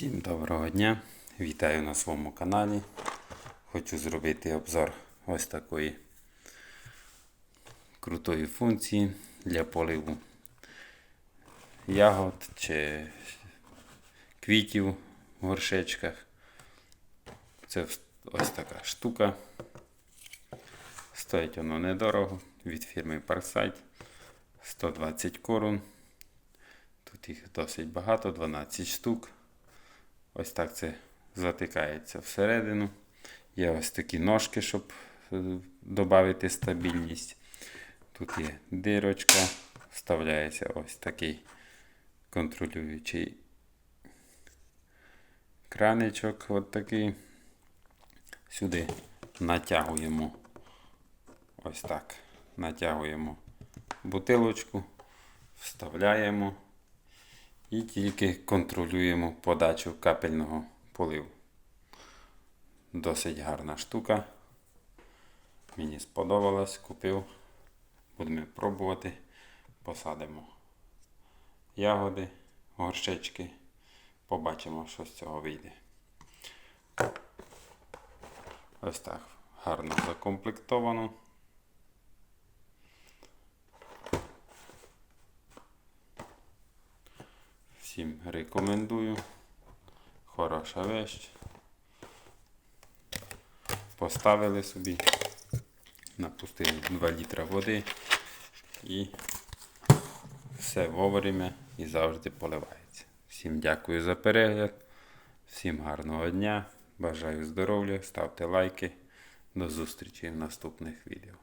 Всім доброго дня! Вітаю на своєму каналі. Хочу зробити обзор ось такої крутої функції для поливу ягод чи квітів в горшечках. Це ось така штука. Стоїть воно недорого від фірми Parkside 120 корун. Тут їх досить багато, 12 штук. Ось так це затикається всередину. Є ось такі ножки, щоб додати стабільність. Тут є дирочка, вставляється ось такий контролюючий краничок. От такий. Сюди натягуємо ось так. Натягуємо бутилочку, вставляємо і тільки контролюємо подачу капельного поливу. Досить гарна штука. Мені сподобалось, купив. Будемо пробувати. Посадимо ягоди, горшечки. Побачимо, що з цього вийде. Ось так гарно закомплектовано. Всім рекомендую. Хороша вещь. Поставили собі, напустили 2 літра води і все вовремя і завжди поливається. Всім дякую за перегляд, всім гарного дня, бажаю здоров'я, ставте лайки. До зустрічі в наступних відео.